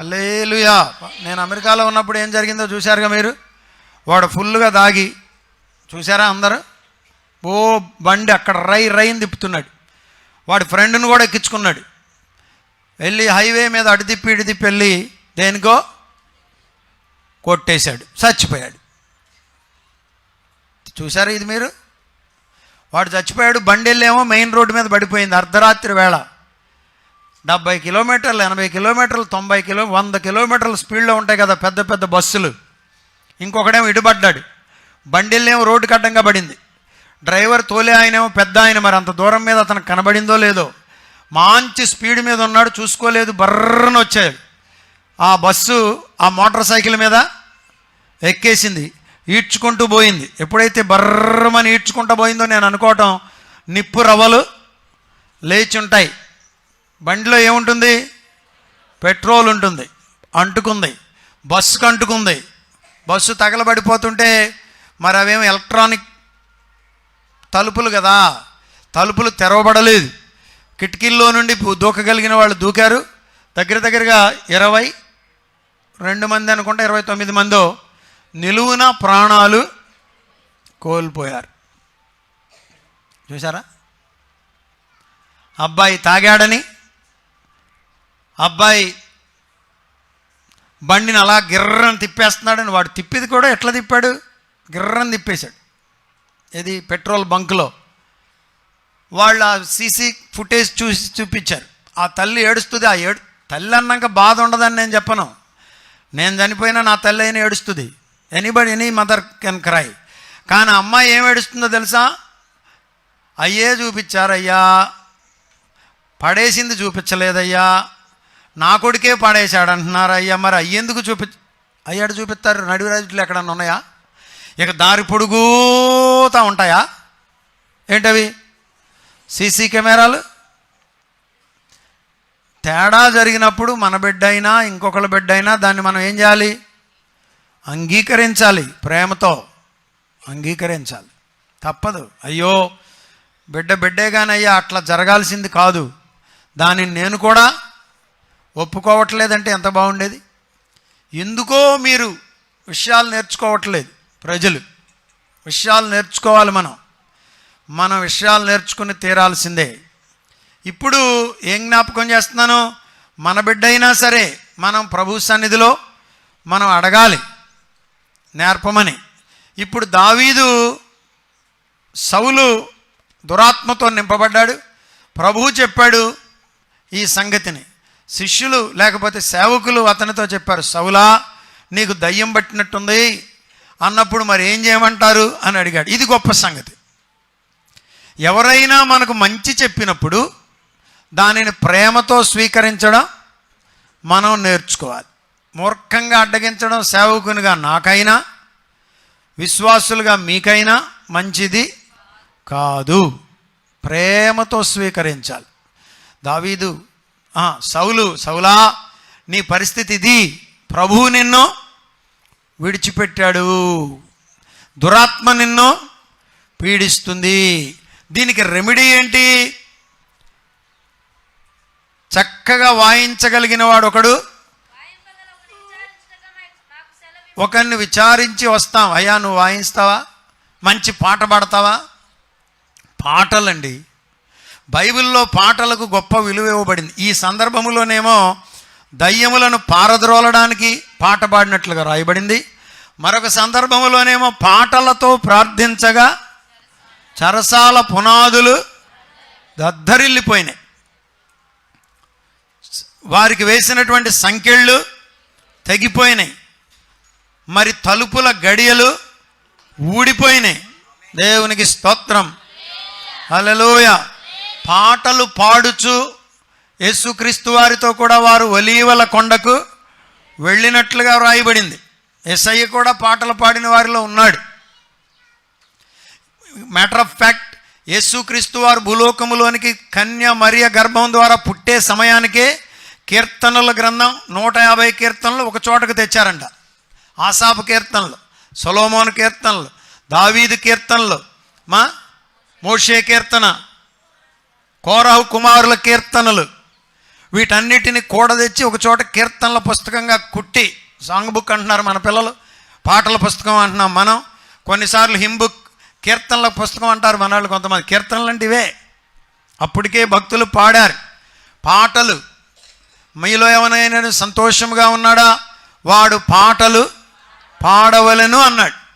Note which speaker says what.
Speaker 1: లేలుయా నేను అమెరికాలో ఉన్నప్పుడు ఏం జరిగిందో చూశారుగా మీరు? వాడు ఫుల్గా దాగి చూసారా అందరూ? ఓ బండి అక్కడ రై రైని తిప్పుతున్నాడు. వాడి ఫ్రెండ్ని కూడా ఎక్కించుకున్నాడు. వెళ్ళి హైవే మీద అటు తిప్పి ఇటు తిప్పి వెళ్ళి దేనికో? కొట్టేశాడు. చచ్చిపోయాడు. చూసారా ఇది మీరు? వాడు చచ్చిపోయాడు బండి వెళ్ళేమో మెయిన్ రోడ్డు మీద పడిపోయింది అర్ధరాత్రి వేళ. డెబ్బై కిలోమీటర్లు ఎనభై కిలోమీటర్లు తొంభై కిలో వంద కిలోమీటర్ల స్పీడ్లో ఉంటాయి కదా పెద్ద పెద్ద బస్సులు. ఇంకొకడేమో ఇటుపడ్డాడు. బండిల్లేమో రోడ్డు అడ్డంగా పడింది. డ్రైవర్ తోలే ఆయనేమో పెద్ద ఆయన మరి అంత దూరం మీద అతను కనబడిందో లేదో. మంచి స్పీడ్ మీద ఉన్నాడు చూసుకోలేదు బర్రన వచ్చాడు. ఆ బస్సు ఆ మోటార్ సైకిల్ మీద ఎక్కేసింది. ఈడ్చుకుంటూ పోయింది. ఎప్పుడైతే బర్రమని ఈడ్చుకుంటూ పోయిందో నేను అనుకోవటం నిప్పు రవ్వలు లేచి ఉంటాయి. బండిలో ఏముంటుంది? పెట్రోల్ ఉంటుంది. అంటుకుంది. బస్సుకు అంటుకుంది. బస్సు తగలబడిపోతుంటే మరి అవేం ఎలక్ట్రానిక్ తలుపులు కదా? తలుపులు తెరవబడలేదు. కిటికీల్లో నుండి దూకగలిగిన వాళ్ళు దూకారు. దగ్గర దగ్గరగా ఇరవై రెండు మంది అనుకుంటే ఇరవై తొమ్మిది మందో నిలువున ప్రాణాలు కోల్పోయారు. చూసారా అబ్బాయి తాగాడని అబ్బాయి బండిని అలా గిర్రని తిప్పేస్తున్నాడని వాడు తిప్పిది కూడా ఎట్లా తిప్పాడు? గిర్రని తిప్పేశాడు. ఇది పెట్రోల్ బంక్లో. వాళ్ళు ఆ సీసీ ఫుటేజ్ చూసి చూపించారు. ఆ తల్లి ఏడుస్తుంది. ఆ ఏడు తల్లి అన్నాక బాధ ఉండదని నేను చెప్పను. నేను చనిపోయినా నా తల్లి అయినా ఏడుస్తుంది. Anybody any mother can cry కానీ అమ్మాయి ఏం ఏడుస్తుందో తెలుసా? అయ్యే చూపించారయ్యా. పడేసింది చూపించలేదయ్యా. నా కొడుకే పాడేశాడు అంటున్నారు అయ్యా మరి అయ్యేందుకు చూపి అయ్యాడు చూపిస్తారు. నడివిరాజులు ఎక్కడన్నా ఉన్నాయా? ఇక దారి పొడుగుతా ఉంటాయా? ఏంటవి? సీసీ కెమెరాలు? తేడా జరిగినప్పుడు మన బిడ్డ అయినా ఇంకొకళ్ళ బిడ్డ అయినా దాన్ని మనం ఏం చేయాలి? అంగీకరించాలి ప్రేమతో. అంగీకరించాలి. తప్పదు. అయ్యో బిడ్డ బిడ్డే కానీ అయ్యా అట్లా జరగాల్సింది కాదు. దానిని నేను కూడా ఒప్పుకోవట్లేదంటే ఎంత బాగుండేది? ఎందుకో మీరు విషయాలు నేర్చుకోవట్లేదు ప్రజలు. విషయాలు నేర్చుకోవాలి మనం. మన విషయాలు నేర్చుకుని తీరాల్సిందే. ఇప్పుడు ఏం జ్ఞాపకం చేస్తున్నాను? మన బిడ్డ అయినా సరే మనం ప్రభు సన్నిధిలో మనం అడగాలి నేర్పమని. ఇప్పుడు దావీదు సౌలు దురాత్మతో నింపబడ్డాడు. ప్రభువు చెప్పాడు ఈ సంగతిని. శిష్యులు లేకపోతే సేవకులు అతనితో చెప్పారు సౌలా నీకు దయ్యం పట్టినట్టుంది. అన్నప్పుడు మరి ఏం చేయమంటారు? అని అడిగాడు. ఇది గొప్ప సంగతి. ఎవరైనా మనకు మంచి చెప్పినప్పుడు దానిని ప్రేమతో స్వీకరించడం మనం నేర్చుకోవాలి. మూర్ఖంగా అడ్డగించడం సేవకునిగా నాకైనా విశ్వాసులుగా మీకైనా మంచిది కాదు. ప్రేమతో స్వీకరించాలి. దావీదు సౌలు సౌలా నీ పరిస్థితి ఇది ప్రభువు నిన్ను విడిచిపెట్టాడు. దురాత్మ నిన్ను పీడిస్తుంది. దీనికి రెమెడీ ఏంటి? చక్కగా వాయించగలిగిన వాడు ఒకడు. ఒకరిని విచారించి వస్తాం. అయ్యా నువ్వు వాయిస్తావా? మంచి పాట పాడతావా? పాటలండి. బైబిల్లో పాటలకు గొప్ప విలువ ఇవ్వబడింది. ఈ సందర్భములోనేమో దయ్యములను పారద్రోలడానికి పాట పాడినట్లుగా రాయబడింది. మరొక సందర్భములోనేమో పాటలతో ప్రార్థించగా చరసాల పునాదులు దద్దరిల్లిపోయినాయి. వారికి వేసినటువంటి సంఖ్యళ్ళు తెగిపోయినాయి. మరి తలుపుల గడియలు ఊడిపోయినాయి. దేవునికి స్తోత్రం. అలలోయ పాటలు పాడుచు యేసుక్రీస్తు వారితో కూడా వారు ఒలీవల కొండకు వెళ్ళినట్లుగా వ్రాయబడింది. ఎస్ఐ కూడా పాటలు పాడిన వారిలో ఉన్నాడు. మ్యాటర్ ఆఫ్ ఫ్యాక్ట్ యేసుక్రీస్తు వారు భూలోకములోనికి కన్య మరియ గర్భం ద్వారా పుట్టే సమయానికే కీర్తనల గ్రంథం నూట యాభై కీర్తనలు ఒక చోటకు తెచ్చారంట. ఆసాపు కీర్తనలు సొలోమోన్ కీర్తనలు దావీదు కీర్తనలు మా మోషే కీర్తన కోరావు కుమారుల కీర్తనలు. వీటన్నిటిని కూడదెచ్చి ఒక చోట కీర్తనల పుస్తకంగా కుట్టి సాంగ్ బుక్ అంటున్నారు మన పిల్లలు పాటల పుస్తకం అంటున్నాం మనం. కొన్నిసార్లు హిమ్ బుక్ కీర్తనల పుస్తకం అంటారు మన వాళ్ళు కొంతమంది. కీర్తనలు అంటే ఇవే. అప్పటికే భక్తులు పాడారు. పాటలు. మీలో ఏమైనా సంతోషంగా ఉన్నాడా? వాడు పాటలు పాడవలను అన్నాడు.